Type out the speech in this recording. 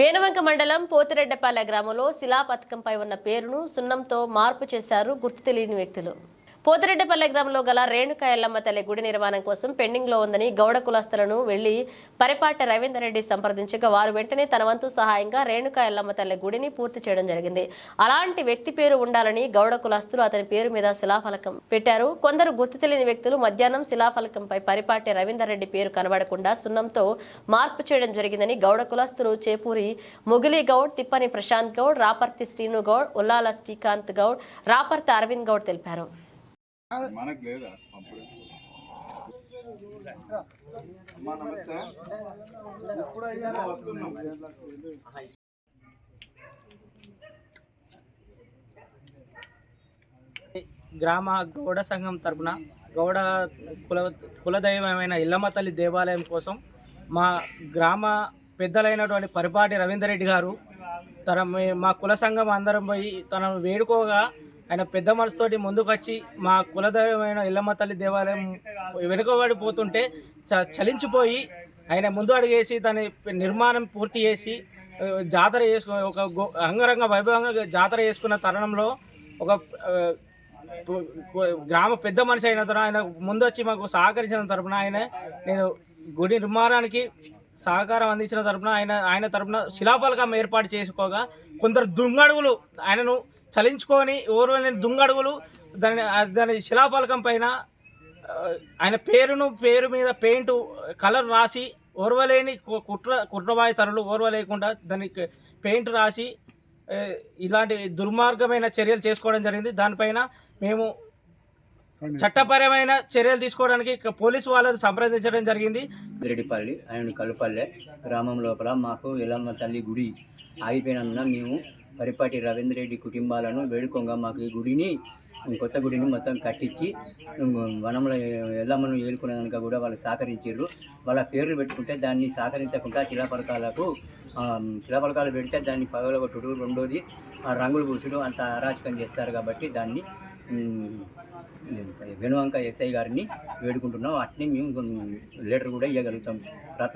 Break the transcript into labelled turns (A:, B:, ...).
A: వేనవంక మండలం పోతిరెడ్డపల్లె గ్రామంలో శిలా పథకంపై ఉన్న పేరును సున్నంతో మార్పు చేశారు గుర్తు తెలియని వ్యక్తులు. పోతిరెడ్డిపల్లె గ్రామంలో గల రేణుకా ఎల్లమ్మ తల్లి గుడి నిర్మాణం కోసం పెండింగ్లో ఉందని గౌడ కులస్తులను వెళ్ళి పరిపాటి రవీందర్ రెడ్డి సంప్రదించగా వారు వెంటనే తన వంతు సహాయంగా రేణుకా ఎల్లమ్మ తల్లి గుడిని పూర్తి చేయడం జరిగింది. అలాంటి వ్యక్తి పేరు ఉండాలని గౌడ కులస్తులు అతని పేరు మీద శిలాఫలకం పెట్టారు. కొందరు గుర్తు తెలియని వ్యక్తులు మధ్యాహ్నం శిలాఫలకంపై పరిపాటి రవీందర్ రెడ్డి పేరు కనబడకుండా సున్నంతో మార్పు చేయడం జరిగిందని గౌడ కులస్తులు చేపూరి ముగిలి గౌడ్ తిప్పని ప్రశాంత్ గౌడ్ రాపర్తి శ్రీను గౌడ్ ఉల్లాల శ్రీకాంత్ గౌడ్ రాపర్తి అరవింద్ గౌడ్ తెలిపారు.
B: మనకు లేదా పంపుడు అమ్మా నమస్తే. ఇప్పుడు అయ్యా వస్తున్నాం.
C: గ్రామ గౌడ సంఘం తరపున గౌడ కుల కులదైవమైన ఇల్లమ్మ తల్లి దేవాలయం కోసం మా గ్రామ పెద్దలైనటువంటి పరిపాటి రవీందర్ రెడ్డి గారు తన మే- మా కుల సంఘం అందరం పోయి తన వేడుకోగా ఆయన పెద్ద మనసుతోటి ముందుకు వచ్చి మా కులదైవమైన ఇల్లమ్మ తల్లి దేవాలయం వెనుకబడిపోతుంటే చ- చలించిపోయి ఆయన ముందు అడిగేసి దాని నిర్మాణం పూర్తి చేసి జాతర చేసుకు ఒక గో- అంగరంగ వైభవంగా జాతర చేసుకున్న తరుణంలో ఒక గ్రామ పెద్ద మనిషి అయిన తరుణ ఆయన ముందు వచ్చి మాకు సహకరించిన తరపున ఆయన నేను గుడి నిర్మాణానికి సహకారం అందించిన తరపున ఆయన ఆయన తరపున శిలాఫలకం ఏర్పాటు చేసుకోగా కొందరు దుంగడుగులు ఆయనను చలించుకొని ఓర్వలేని దుంగడుగులు దాని దాని శిలాఫలకం పైన ఆయన పేరును పేరు మీద పెయింట్ కలర్ రాసి ఓర్వలేని కుట్ర కుట్రబాయి తరులు ఓర్వలేకుండా దానికి పెయింట్ రాసి ఇలాంటి దుర్మార్గమైన చర్యలు చేసుకోవడం జరిగింది. దానిపైన మేము చట్టపరమైన చర్యలు తీసుకోవడానికి ఇక పోలీసు వాళ్ళని సంప్రదించడం జరిగింది.
D: రెడ్డిపల్లి ఆయన కలుపల్లె గ్రామం లోపల మాకు ఎల్లమ్మ తల్లి గుడి ఆగిపోయినందున మేము పరిపాటి రవీంద్ర రెడ్డి కుటుంబాలను వేడుకోగా మాకు ఈ గుడిని కొత్త గుడిని మొత్తం కట్టించి వనంలో ఎల్లమ్మను ఏలుకునేదానిక కూడా వాళ్ళు సహకరించారు. వాళ్ళ పేర్లు పెట్టుకుంటే దాన్ని సహకరించకుండా శిలాపలకాలకు శిలాపలకాలు పెడితే దాన్ని పగలగొట్టుడు రెండోది ఆ రంగులు పూసుడు అంత అరాచకం చేస్తారు కాబట్టి దాన్ని వెనువంక ఎస్ఐ గారిని వేడుకుంటున్నాం అట్నే మేము లెటర్ కూడా ఇవ్వగలుగుతాం రాత